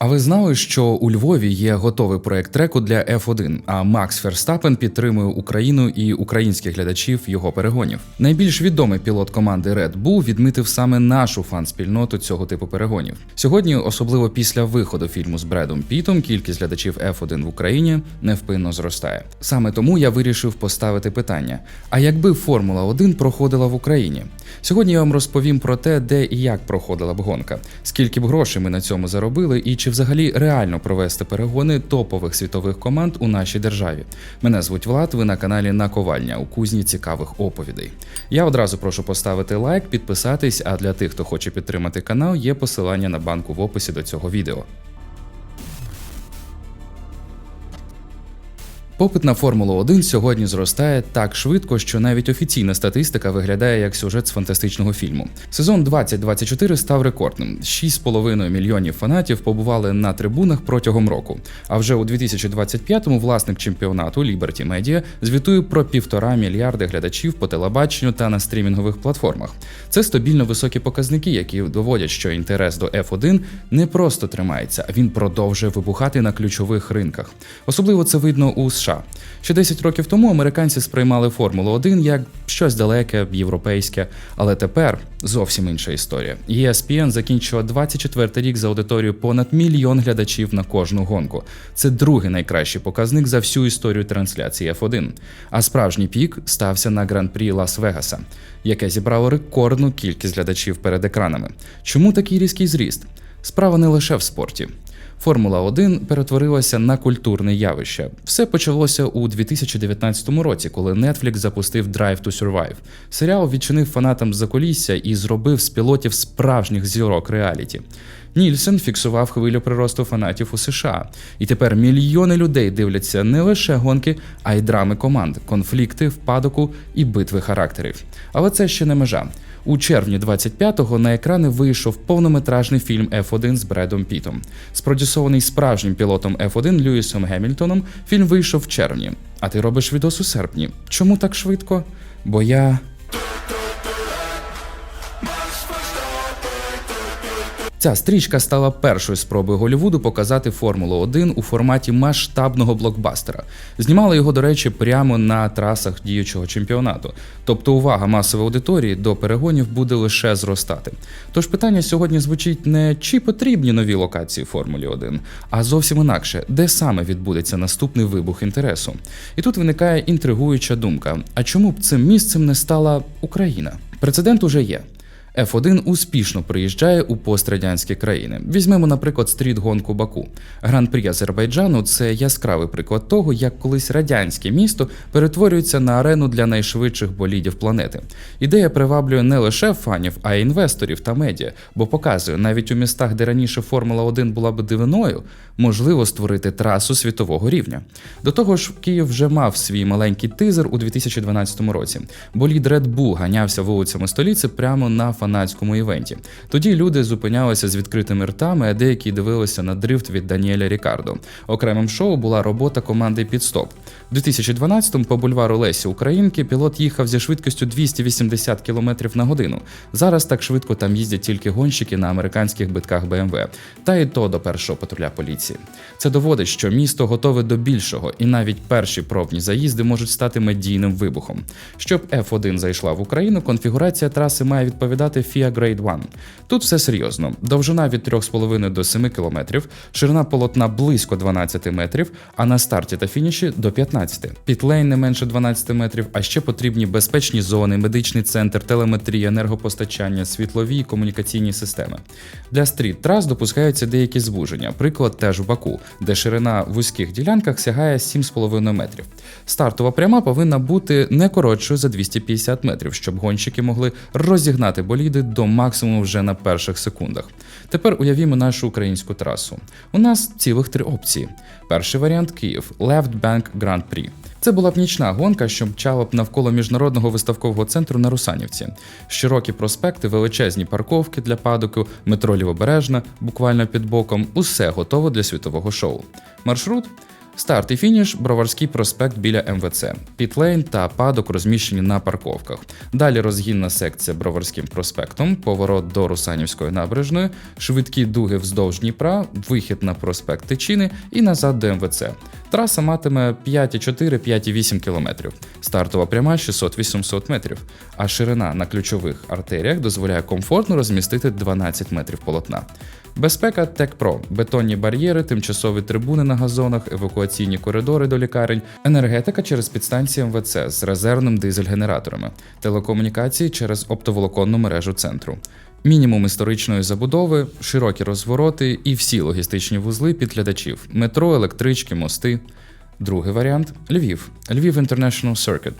А ви знали, що у Львові є готовий проект треку для F1, а Макс Ферстапен підтримує Україну і українських глядачів його перегонів. Найбільш відомий пілот команди Red Bull відмітив саме нашу фан-спільноту цього типу перегонів. Сьогодні, особливо після виходу фільму з Бредом Пітом, кількість глядачів F1 в Україні невпинно зростає. Саме тому я вирішив поставити питання: а якби Формула 1 проходила в Україні? Сьогодні я вам розповім про те, де і як проходила б гонка, скільки б грошей ми на цьому заробили, і чи взагалі реально провести перегони топових світових команд у нашій державі. Мене звуть Влад. Ви на каналі Наковальня у кузні цікавих оповідей. Я одразу прошу поставити лайк, підписатись. А для тих, хто хоче підтримати канал, є посилання на банку в описі до цього відео. Попит на Формулу 1 сьогодні зростає так швидко, що навіть офіційна статистика виглядає як сюжет з фантастичного фільму. Сезон 2024 став рекордним. 6,5 мільйонів фанатів побували на трибунах протягом року. А вже у 2025-му власник чемпіонату Liberty Media звітує про півтора мільярди глядачів по телебаченню та на стрімінгових платформах. Це стабільно високі показники, які доводять, що інтерес до F1 не просто тримається, а він продовжує вибухати на ключових ринках. Особливо це видно у США. Ще 10 років тому американці сприймали Формулу 1 як щось далеке, європейське, але тепер зовсім інша історія. ESPN закінчила 24 рік за аудиторією понад мільйон глядачів на кожну гонку. Це другий найкращий показник за всю історію трансляції F1. А справжній пік стався на гран-прі Лас-Вегаса, яке зібрало рекордну кількість глядачів перед екранами. Чому такий різкий зріст? Справа не лише в спорті. Формула 1 перетворилася на культурне явище. Все почалося у 2019 році, коли Netflix запустив Drive to Survive. Серіал відчинив фанатам закулісся і зробив з пілотів справжніх зірок реаліті. Нільсен фіксував хвилю приросту фанатів у США, і тепер мільйони людей дивляться не лише гонки, а й драми команд, конфлікти, впадоку і битви характерів. Але це ще не межа. У червні 25-го на екрани вийшов повнометражний фільм F1 з Бредом Пітом. Спродюсований справжнім пілотом F1 Льюісом Гемільтоном, фільм вийшов в червні. А ти робиш відос у серпні. Чому так швидко? Бо я. Ця стрічка стала першою спробою Голлівуду показати Формулу 1 у форматі масштабного блокбастера. Знімали його, до речі, прямо на трасах діючого чемпіонату. Тобто увага масової аудиторії до перегонів буде лише зростати. Тож питання сьогодні звучить не чи потрібні нові локації Формулі 1, а зовсім інакше, де саме відбудеться наступний вибух інтересу. І тут виникає інтригуюча думка: а чому б цим місцем не стала Україна? Прецедент уже є. F1 успішно приїжджає у пострадянські країни. Візьмемо, наприклад, стріт-гонку Баку. Гран-прі Азербайджану це яскравий приклад того, як колись радянське місто перетворюється на арену для найшвидших болідів планети. Ідея приваблює не лише фанів, а й інвесторів та медіа, бо показує, навіть у містах, де раніше Формула 1 була б дивиною, можливо створити трасу світового рівня. До того ж, Київ вже мав свій маленький тизер у 2012 році. Болід Red Bull ганявся вулицями столиці прямо на фанатському івенті. Тоді люди зупинялися з відкритими ртами, а деякі дивилися на дрифт від Даніеля Рікардо. Окремим шоу була робота команди Підстоп. У 2012-му по бульвару Лесі Українки пілот їхав зі швидкістю 280 км на годину. Зараз так швидко там їздять тільки гонщики на американських битках BMW, та й то до першого патруля поліції. Це доводить, що місто готове до більшого, і навіть перші пробні заїзди можуть стати медійним вибухом. Щоб F1 зайшла в Україну, конфігурація траси має відповідати FIA Grade 1. Тут все серйозно: довжина від 3,5 до 7 км, ширина полотна близько 12 метрів, а на старті та фініші до 15. Пітлейн не менше 12 метрів, а ще потрібні безпечні зони, медичний центр, телеметрія, енергопостачання, світлові і комунікаційні системи. Для стріт трас допускаються деякі звуження. Приклад теж в Баку, де ширина в вузьких ділянках сягає 7,5 метрів. Стартова пряма повинна бути не коротшою за 250 метрів, щоб гонщики могли розігнати боліди до максимуму вже на перших секундах. Тепер уявімо нашу українську трасу. У нас цілих три опції. Перший варіант Київ Left Bank Grand Prix. Це була б нічна гонка, що мчала б навколо міжнародного виставкового центру на Русанівці. Широкі проспекти, величезні парковки для падоку, метро Лівобережна, буквально під боком усе готово для світового шоу. Маршрут Старт і фініш Броварський проспект біля МВЦ, Пітлейн та падок розміщені на парковках. Далі розгінна секція Броварським проспектом, поворот до Русанівської набережної, швидкі дуги вздовж Дніпра, вихід на проспект Тичини і назад до МВЦ. Траса матиме 5,4-5,8 км. Стартова пряма 600-800 метрів, а ширина на ключових артеріях дозволяє комфортно розмістити 12 метрів полотна. Безпека Текпро, бетонні бар'єри, тимчасові трибуни на газонах, евакуаційні коридори до лікарень, енергетика через підстанції МВЦ з резервним дизель-генераторами, телекомунікації через оптоволоконну мережу центру. Мінімум історичної забудови, широкі розвороти і всі логістичні вузли підглядачів: метро, електрички, мости. Другий варіант Львів, Львів International Circuit.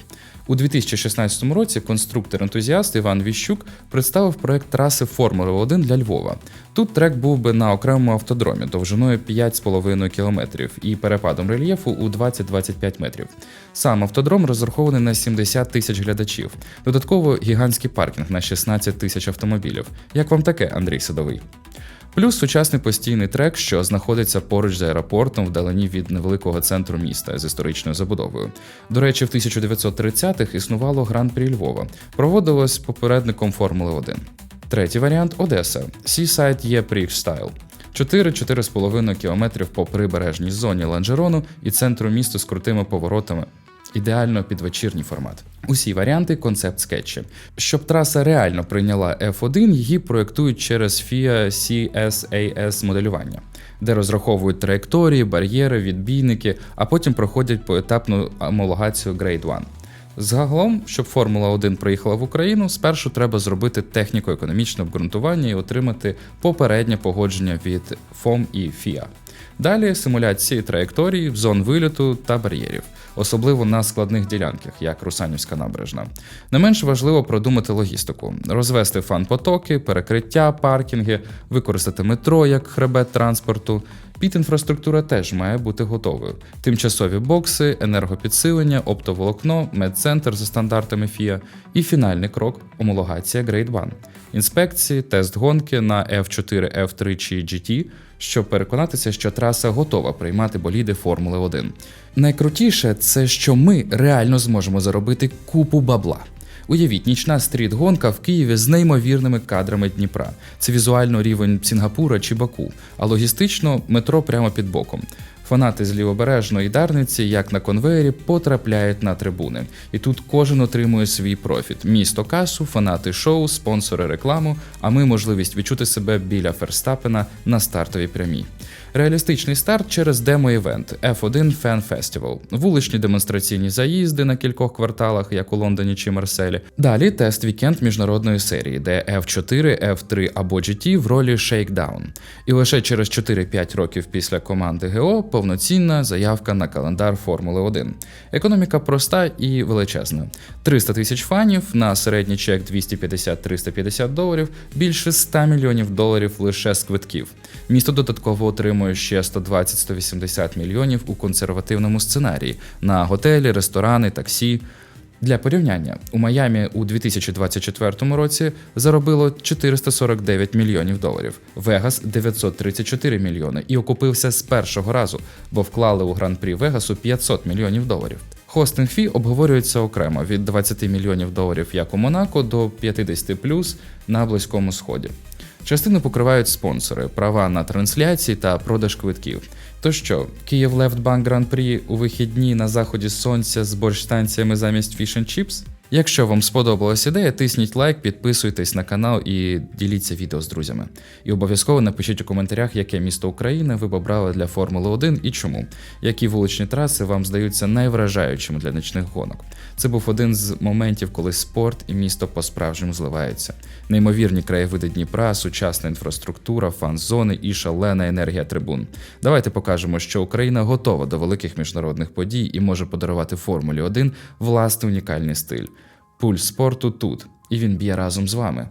У 2016 році конструктор-ентузіаст Іван Віщук представив проект траси Формули 1 для Львова. Тут трек був би на окремому автодромі довжиною 5,5 км і перепадом рельєфу у 20-25 метрів. Сам автодром розрахований на 70 тисяч глядачів. Додатково гігантський паркінг на 16 тисяч автомобілів. Як вам таке, Андрій Садовий? Плюс сучасний постійний трек, що знаходиться поруч з аеропортом вдалині від невеликого центру міста з історичною забудовою. До речі, в 1930-х існувало гран-прі Львова, проводилось попередником Формули 1. Третій варіант Одеса Seaside Є Style. 4-4,5 км по прибережній зоні Ланжерону і центру міста з крутими поворотами. Ідеально під вечірній формат. Усі варіанти концепт скетчі. Щоб траса реально прийняла F1, її проєктують через FIA CSAS моделювання, де розраховують траєкторії, бар'єри, відбійники, а потім проходять поетапну амологацію Grade 1. Загалом, щоб Формула 1 приїхала в Україну, спершу треба зробити техніко-економічне обґрунтування і отримати попереднє погодження від ФОМ і FIA. Далі симуляції траєкторії, зон вильоту та бар'єрів, особливо на складних ділянках, як Русанівська набережна. Не менш важливо продумати логістику, розвести фан-потоки, перекриття, паркінги, використати метро як хребет транспорту. Під-інфраструктура теж має бути готовою. Тимчасові бокси, енергопідсилення, оптоволокно, медцентр за стандартами FIA і фінальний крок омологація Grade 1. Інспекції, тест гонки на F4, F3 чи GT, щоб переконатися, що траса готова приймати боліди Формули 1. Найкрутіше це що ми реально зможемо заробити купу бабла. Уявіть, нічна стріт-гонка в Києві з неймовірними кадрами Дніпра. Це візуально рівень Сінгапура чи Баку, а логістично метро прямо під боком. Фанати з лівобережної Дарниці, як на конвеєрі, потрапляють на трибуни. І тут кожен отримує свій профіт: місто касу, фанати шоу, спонсори рекламу, а ми можливість відчути себе біля Ферстапена на стартовій прямій. Реалістичний старт через демо-івент F1 Fan Festival, вуличні демонстраційні заїзди на кількох кварталах, як у Лондоні чи Марселі. Далі тест вікенд міжнародної серії, де F4, F3 або GT в ролі Shakedown. І лише через 4-5 років після команди ГО повноцінна заявка на календар Формули 1. Економіка проста і величезна: 300 тисяч фанів на середній чек 250-350 доларів, більше 100 мільйонів доларів лише з квитків. Місто додатково отримує ще 120-180 мільйонів у консервативному сценарії на готелі, ресторани, таксі. Для порівняння у Майамі у 2024 році заробило 449 мільйонів доларів, Вегас 934 мільйони і окупився з першого разу, бо вклали у гран-прі Вегасу 500 мільйонів доларів. Хостинг фі обговорюється окремо від 20 мільйонів доларів як у Монако до 50 плюс на Близькому Сході. Частину покривають спонсори, права на трансляції та продаж квитків. То що, Київ Лефтбанк Гран-прі у вихідні на заході сонця з борщ-станціями замість фішн Chips? Якщо вам сподобалась ідея, тисніть лайк, підписуйтесь на канал і діліться відео з друзями. І обов'язково напишіть у коментарях, яке місто України ви б обрали для Формули 1 і чому, які вуличні траси вам здаються найвражаючими для нічних гонок. Це був один з моментів, коли спорт і місто по-справжньому зливаються. Неймовірні краєвиди Дніпра, сучасна інфраструктура, фан-зони і шалена енергія трибун. Давайте покажемо, що Україна готова до великих міжнародних подій і може подарувати Формулі 1 власний унікальний стиль. Пульс спорту тут, і він б'є разом з вами.